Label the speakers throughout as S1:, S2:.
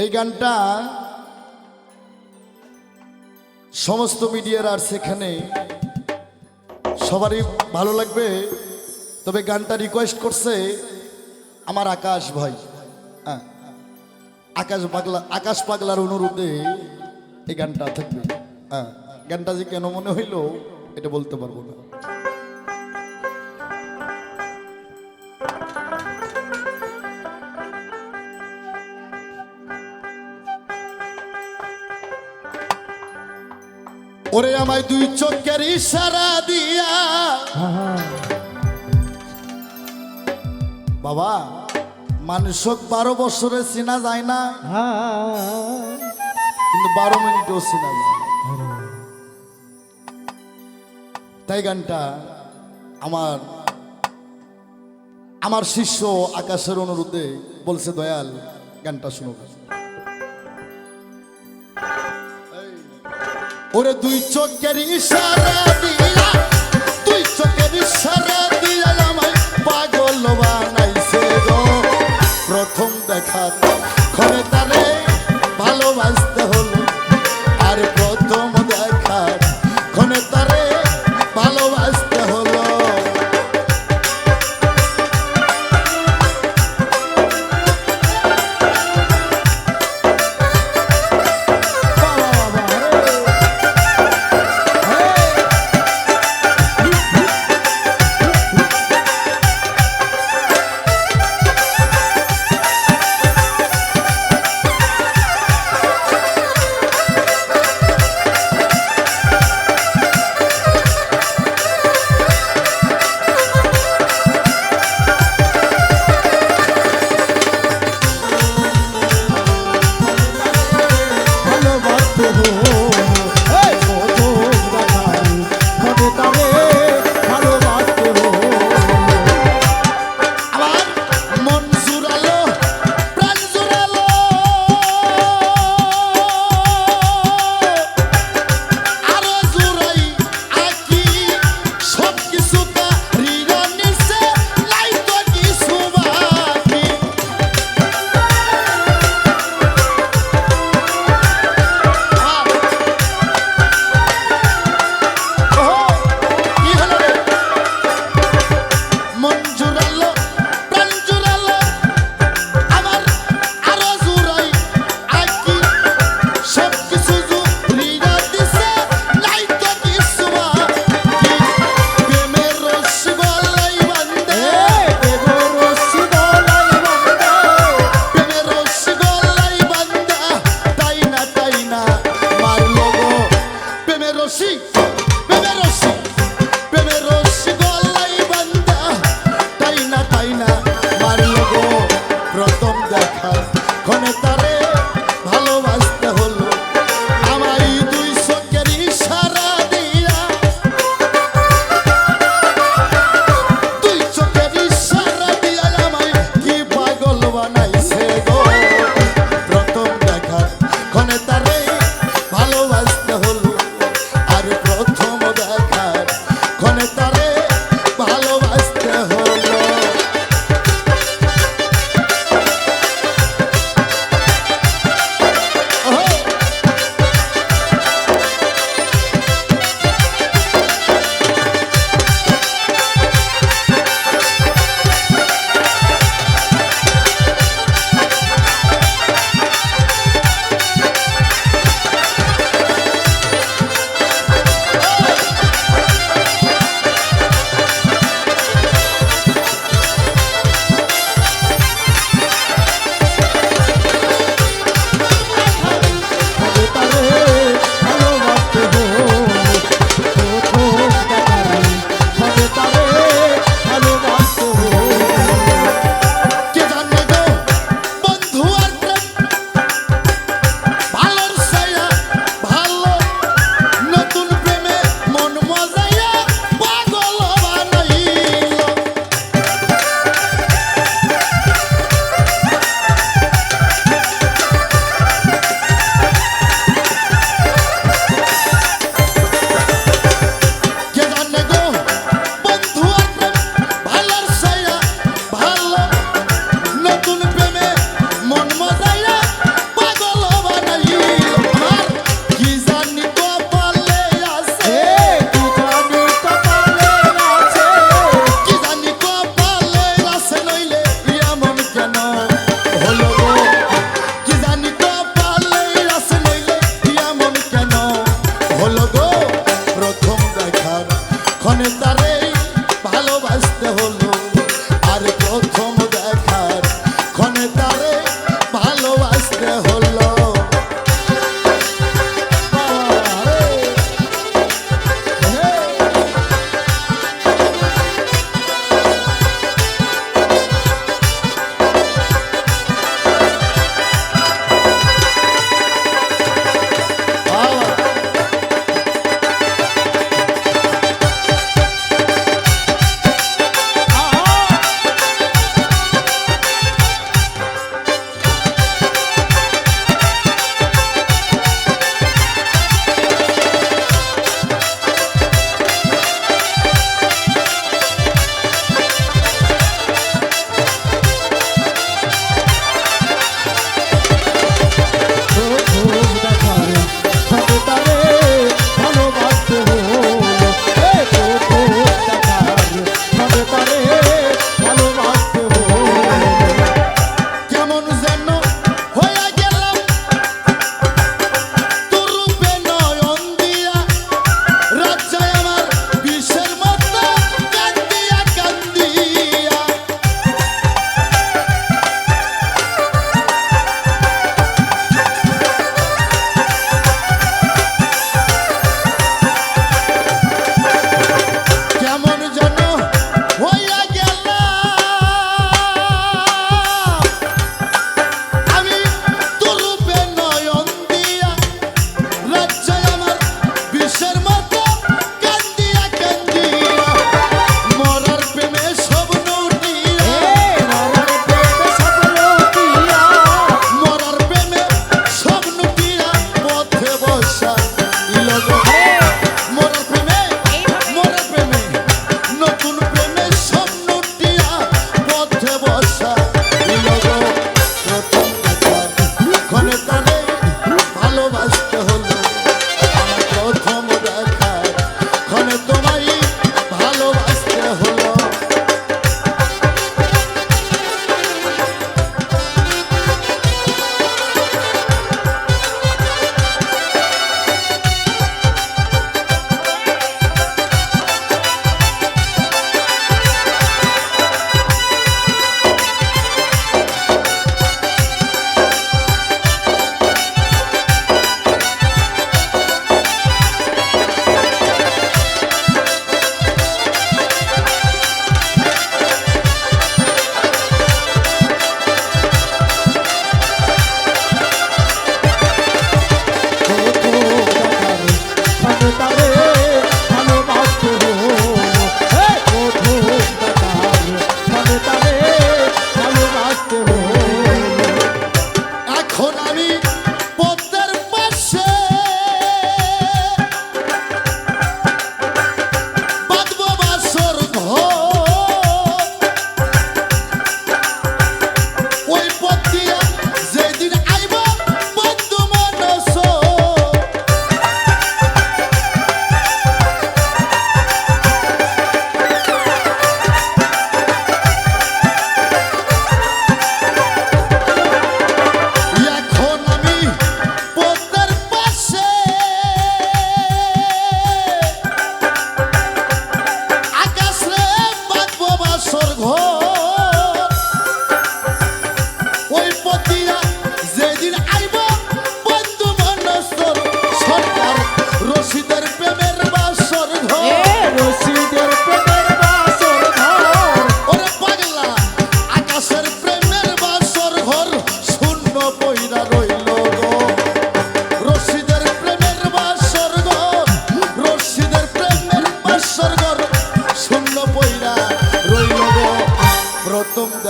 S1: এই গানটা সমস্ত মিডিয়ার আর সেখানে সবারই ভালো লাগবে। তবে গানটা রিকোয়েস্ট করছে আমার আকাশ ভাই। হ্যাঁ আকাশ পাগলা, আকাশ পাগলার অনুরোধে এই গানটা থাকবে। হ্যাঁ গানটা যে কেন মনে হইল এটা বলতে পারব না। ওরে আমায় দুই চোখের ইশারা দিয়া। বাবা মানুষক বারো বছরে চেনা যায় না। কিন্তু বারো মিনিটও চেনা যায় তাই গানটা আমার আমার শিষ্য আকাশের অনুরোধে বলছে, দয়াল, গানটা শুনো। ওরে দুই চোখের ইশারা দিয়া, দুই চোখের ইশারা দিয়া আমায় পাগল বানাইছে গো। প্রথম দেখা খরে তারে ভালোবাসতে হলো, আর প্রথম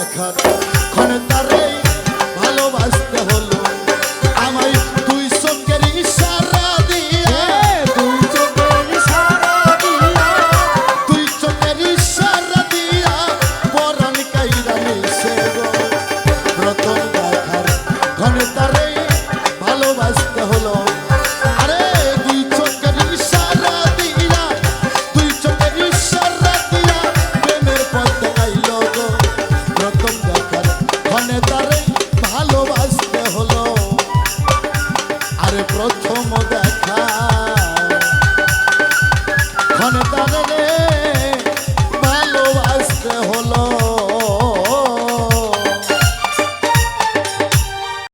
S1: দেখার ক্ষণে তারে